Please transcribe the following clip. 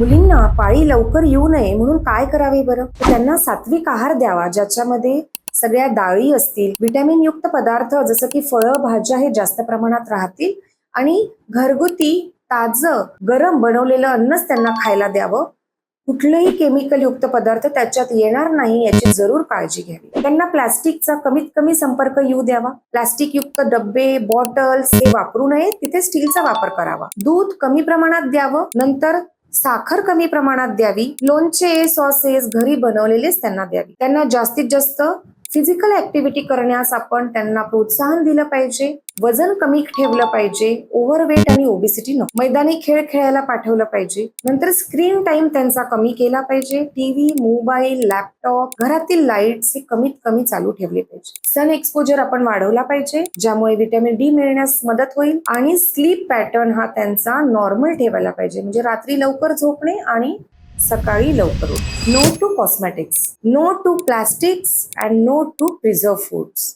मुलींना पाळी लवकर येऊ नये म्हणून काय करावे बरं? त्यांना सात्विक आहार द्यावा ज्याच्यामध्ये सगळ्या डाळी असतील विटॅमिन युक्त पदार्थ जसं की फळं भाज्या हे जास्त प्रमाणात राहतील आणि घरगुती ताजं गरम बनवलेलं अन्नच त्यांना खायला द्यावं. कुठलेही केमिकल युक्त पदार्थ त्याच्यात येणार नाही याची जरूर काळजी घ्यावी. त्यांना प्लास्टिकचा कमीत कमी संपर्क येऊ द्यावा. प्लास्टिक युक्त डब्बे बॉटल्स हे वापरू नये तिथे स्टीलचा वापर करावा. दूध कमी प्रमाणात द्यावं नंतर साखर कमी प्रमाणात द्यावी लोणचे सॉसेस घरी बनवलेलेच त्यांना द्यावी. त्यांना जास्तीत जास्त फिजिकल ऍक्टिव्हिटी करण्यास आपण त्यांना प्रोत्साहन दिलं पाहिजे. वजन कमी ठेवलं पाहिजे. ओव्हरवेट आणि ओबिसिटी न मैदानी खेळ खेळायला पाठवलं पाहिजे. नंतर स्क्रीन टाइम त्यांचा कमी केला पाहिजे. टीव्ही मोबाईल लॅपटॉप घरातील लाईट्स हे कमीत कमी चालू ठेवले पाहिजे. सन एक्सपोजर आपण वाढवला पाहिजे ज्यामुळे व्हिटॅमिन डी मिळण्यास मदत होईल आणि स्लीप पॅटर्न हा त्यांचा नॉर्मल ठेवायला पाहिजे. म्हणजे रात्री लवकर झोपणे आणि सकाळी लवकर no to cosmetics no to plastics and no to preserve foods